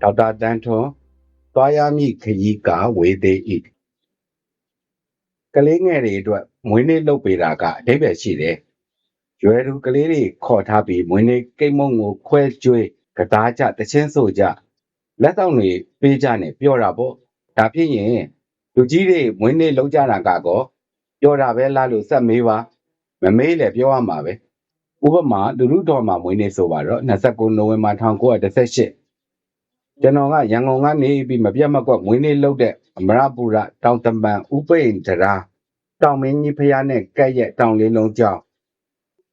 ဒေါက်တာတန်းထွန်းသွားရမည့်ခရီးကဝေသေး၏ကလေးငယ်တွေအတွက်မွေးနေ့လုပ်ပေးတာကအဓိပ္ပာယ်ရှိတယ်ရွယ်သူကလေးတွေခေါ်ထားပြီးမွေးနေ့ကိတ်မုံကိုခွဲကျွေးကစားကြတချင်းဆိုကြလက်ဆောင်တွေပေးကြနဲ့ပြောတာပေါ့ဒါဖြစ်ရင်လူကြီးတွေမွေးနေ့လုပ်ကြတာကတော့ပြောတာပဲလားလို့စက်မေးပါမမေးလည်းပြောရမှာပဲဥပမာလူလူတော်မှာမွေးနေ့ဆိုပါတော့29နိုဝင်ဘာ1918 ကျွန်တော်ကရန်ကုန်ကနေပြီးမပြတ်မကွက်မွေးနေ့လုပ်တဲ့အမရပူရတောင်တမန်ဥပိန်တရာတောင်မင်းကြီးဖျားနဲ့ကက်ရဲ့တောင်လေးလုံးကြောင်း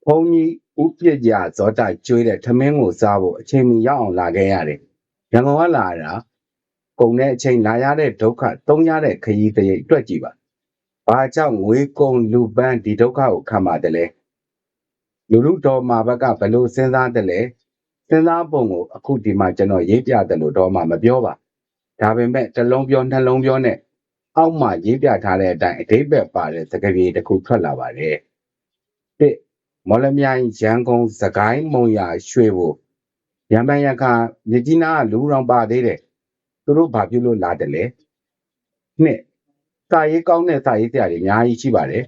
ဘုန်းကြီးဥပြည့်ကြဇောတကျွေးတဲ့ထမင်းကိုစားဖို့အချိန်မီရောက်အောင်လာခဲ့ရတယ်ရန်ကုန်ကလာတာကုန်တဲ့အချိန်လာရတဲ့ဒုက္ခသုံးရတဲ့ခရီးတရိပ်တွက်ကြည့်ပါဘာကြောင့်ငွေကုန်လူပန်းဒီဒုက္ခကိုခံပါတယ်လဲလူလူတော်မှာဘက်ကဘယ်လိုစဉ်းစားတယ်လဲ စဉ်းစားပုံကိုအခုဒီမှာကျွန်တော်ရေးပြတယ်လို့တော့မှမပြောပါဒါပေမဲ့တစ်လုံးပြောနှလုံးပြောနဲ့အောက်မှာရေးပြထားတဲ့အတိုင်းအဓိပ္ပာယ်ပါတဲ့သကပြေတစ်ခုထွက်လာပါတယ်တစ်မော်လမြိုင်ရန်ကုန်စကိုင်းမုံရရွှေဘိုရံပန်ရခါမြကြီးနားကလူရောင်ပါသေးတယ်သူတို့ဘာပြုလို့လာတယ်လဲနှစ်စာရေးကောင်းတဲ့စာရေးဆရာတွေအများကြီးရှိပါတယ်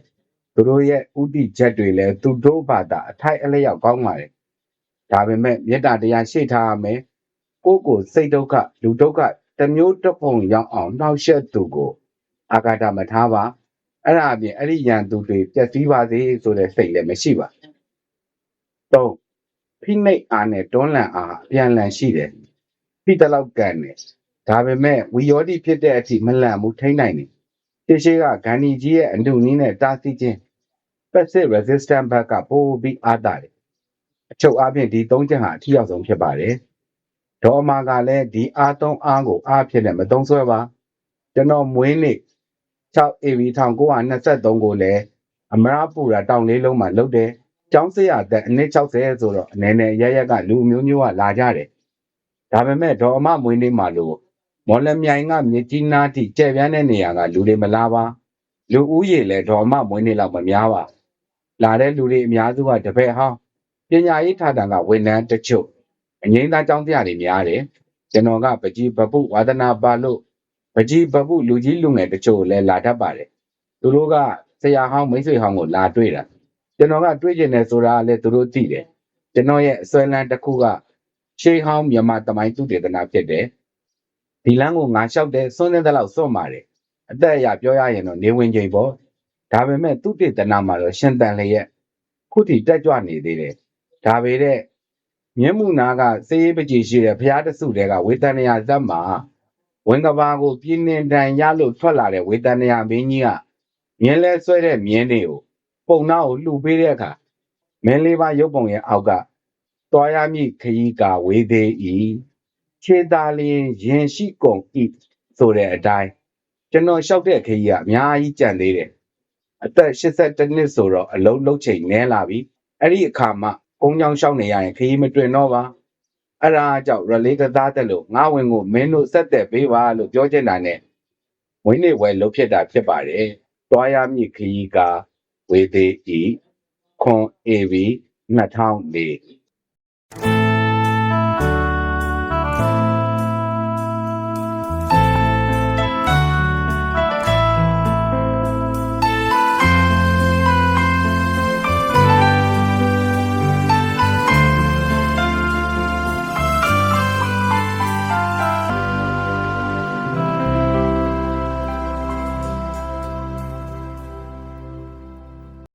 သူတို့ရဲ့ဥတီချက်တွေလည်းသူတို့ဘာသာအထိုက်အလျောက်ကောင်းပါတယ် ဒါပေမဲ့မေတ္တာတရားရှိထားရမယ်ကိုယ့်ကိုယ်စိတ်ဒုက္ခလူဒုက္ခတစ်မျိုးတစ်ပုံရောက်အောင်နှောက်ယှက်သူကိုအာဃာတမထားပါအဲ့ဒါအပြင်အဲ့ဒီရန်သူတွေပျက်စီးပါစေဆိုတဲ့စိတ်လည်းမရှိပါတော့ဖိနှိပ်အားနဲ့တွန်းလှန်အားအပြန်လှန်ရှိတယ်ဖိတလောက်ကန်တယ်ဒါပေမဲ့ဝီယောတိဖြစ်တဲ့အထိမလန့်ဘူးထိမ့်နိုင်တယ်ရှေ့ရှိကဂန္ဒီကြီးရဲ့အမှုနည်းနဲ့တားဆီးခြင်း passive resistance ဘက်ကပို့ပြီးအားတာတယ် အချုပ်အားဖြင့်ဒီသုံးချက်ဟာအထီးရောက်ဆုံးဖြစ်ပါတယ်ဒေါ်မာကလည်းဒီအားသုံးအားကိုအားဖြစ်နဲ့မသုံးဆွဲပါကျွန်တော်မွေးနေ့ 6 AV 1923ကိုလည်းအမရပူရာတောင်လေးလုံးမှာလုပ်တယ်ကျောင်းစရာအသက်အနည်း60ဆိုတော့အနေနဲ့ရရက်ကလူမျိုးမျိုးကလာကြတယ်ဒါပေမဲ့ဒေါ်အမမွေးနေ့မှာလို့မော်လမြိုင်ကမြစ်ကြီးနားထိကျဲပြန်းတဲ့နေရာကလူတွေမလာပါလူဦးရေလည်းဒေါ်အမမွေးနေ့လောက်မများပါလာတဲ့လူတွေအများစုကတပည့်ဟောင်း ပညာရေးထားတန်ကဝန်ထမ်းတချို့အငိမ့်သားကျောင်းတရားတွေများတယ်ကျွန်တော်ကပကြီးပပုဝါဒနာပါလို့ပကြီးပပုလူကြီးလူငယ်တချို့လည်းလာတတ်ပါတယ်သူတို့ကဆရာဟောင်းမိတ်ဆွေဟောင်းကိုလာတွေ့တာကျွန်တော်ကတွေ့ကျင်တယ်ဆိုတာကလည်းသူတို့သိတယ်ကျွန်တော်ရဲ့အစွဲလန်းတစ်ခုကရှေးဟောင်းမြန်မာတမိုင်းသူတေသနာဖြစ်တယ်ဒီလမ်းကိုငါလျှောက်တယ်စွန့်တဲ့လောက်စွန့်ပါတယ်အသက်အရပြောရရင်တော့နေဝင်ချိန်ပေါ့ဒါပေမဲ့သူတေသနာမှာတော့ရှင်တန်လျက်ခုထိတက်ကြွနေသေးတယ် ဒါပေတဲ့မြင်းမှုနာကစေးရေးပကြီးရှိတဲ့ဘုရားတစုတဲကဝေတနယာဇက်မှာဝင်ကဘာကိုပြင်းနေတန်ရလို့ထွက်လာတဲ့ဝေတနယာမင်းကြီးကမြင်းလဲဆွဲတဲ့မြင်းတွေကိုပုံနာကိုလှူပေးတဲ့အခါမင်းလေးပါရုပ်ပုံရဲ့အောက်ကသွားရမည့်ခရီးကဝေသေး၏ခြေသားလျင်ရင်ရှိကုန်ဤဆိုတဲ့အတိုင်းကျွန်တော်လျှောက်တဲ့ခရီးကအများကြီးကြံသေးတယ်အသက်82နှစ်ဆိုတော့အလုံးလုံးချိန်နဲလာပြီအဲ့ဒီအခါမှ ကုန်းချောင်းလျှောက်နေရရင်ခရီးမတွင်တော့ပါအဲ့ဒါကြောင့်ရလေးကစားတဲ့လို့ငါဝင်ကိုမင်းတို့ဆက်သက်ပေးပါလို့ပြောချင်တာနဲ့ဝင်းနေဝဲလှုပ်ဖြစ်တာဖြစ်ပါတယ်တွားရမည့်ခရီးကဝေသေးဤခွန် AV 2004